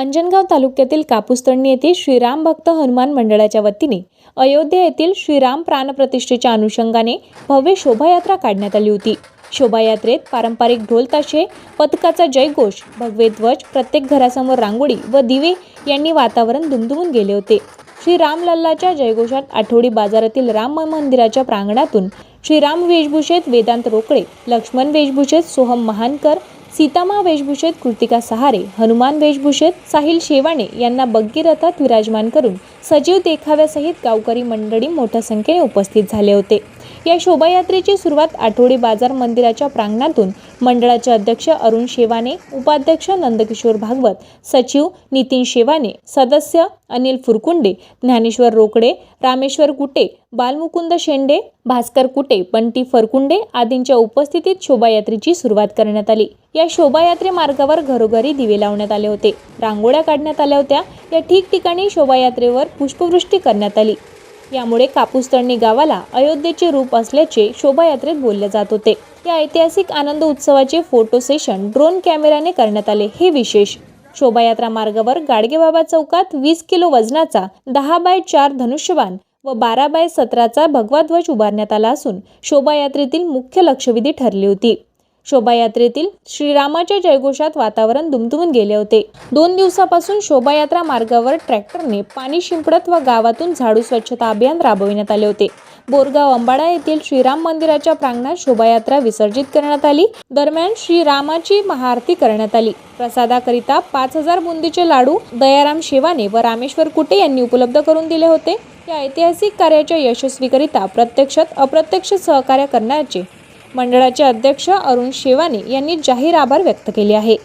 अंजनगाव तालुक्यातील कापूसतळणी येथे श्रीराम भक्त हनुमान मंडळाच्या वतीने अयोध्या येथील श्रीराम प्राणप्रतिष्ठेच्या अनुषंगाने भव्य शोभायात्रा काढण्यात आली होती. शोभायात्रेत पारंपरिक ढोलताशे पथकाचा जयघोष भगवे ध्वज प्रत्येक घरासमोर रांगोळी व दिवे यांनी वातावरण दुमदुमून गेले होते. श्री रामलल्लाच्या जयघोषात आठवडी बाजारातील राम मंदिराच्या प्रांगणातून श्रीराम वेशभूषेत वेदांत रोकडे लक्ष्मण वेशभूषेत सोहम महानकर सीतामा वेशभूषेत कृतिका सहारे हनुमान वेशभूषेत साहिल शेवाणे यांना बग्गी रथात विराजमान करून सजीव देखाव्यासहित गावकरी मंडळी मोठ्या संख्येने उपस्थित झाले होते. या शोभायात्रेची सुरुवात आठवडी बाजार मंदिराच्या प्रांगणातून मंडळाचे अध्यक्ष अरुण शेवाने उपाध्यक्ष नंदकिशोर भागवत सचिव नितीन शेवाने सदस्य अनिल फुरकुंडे ज्ञानेश्वर रोकडे रामेश्वर कुटे बालमुकुंद शेंडे भास्कर कुटे बंटी फरकुंडे आदींच्या उपस्थितीत शोभायात्रेची सुरुवात करण्यात आली. या शोभायात्रे मार्गावर घरोघरी दिवे लावण्यात आले होते. रांगोळ्या काढण्यात आल्या होत्या. या ठिकठिकाणी शोभायात्रेवर पुष्पवृष्टी करण्यात आली. यामुळे कापूसतळणी गावाला अयोध्येचे रूप असल्याचे शोभायात्रेत बोलले जात होते. या ऐतिहासिक आनंद उत्सवाचे फोटो सेशन ड्रोन कॅमेऱ्याने करण्यात आले. हे विशेष शोभायात्रा मार्गावर गाडगेबाबा चौकात वीस किलो वजनाचा दहा बाय चार धनुष्यबाण व बारा बाय सतराचा भगवा ध्वज उभारण्यात आला असून शोभायात्रेतील मुख्य लक्षवेधी ठरली होती. शोभायात्रेतील श्रीरामाच्या जयघोषात वातावरण दुमदुमून गेले होते. दोन दिवसापासून शोभायात्रा मार्गावर ट्रॅक्टरने पाणी शिंपडत व गावातून झाडू स्वच्छता अभियान राबविण्यात आले होते. बोरगाव अंबाडा येथील श्रीराम मंदिराच्या प्रांगणात शोभायात्रा विसर्जित करण्यात आली. दरम्यान श्रीरामाची महाआरती करण्यात आली. प्रसादाकरिता पाच हजार बुंदीचे लाडू दयाराम शेवाने व रामेश्वर कुटे यांनी उपलब्ध करून दिले होते. या ऐतिहासिक कार्याच्या यशस्वीकरिता प्रत्यक्षात अप्रत्यक्ष सहकार्य करण्याचे मंडळाचे अध्यक्ष अरुण शेवाने यांनी जाहीर आभार व्यक्त केले आहे.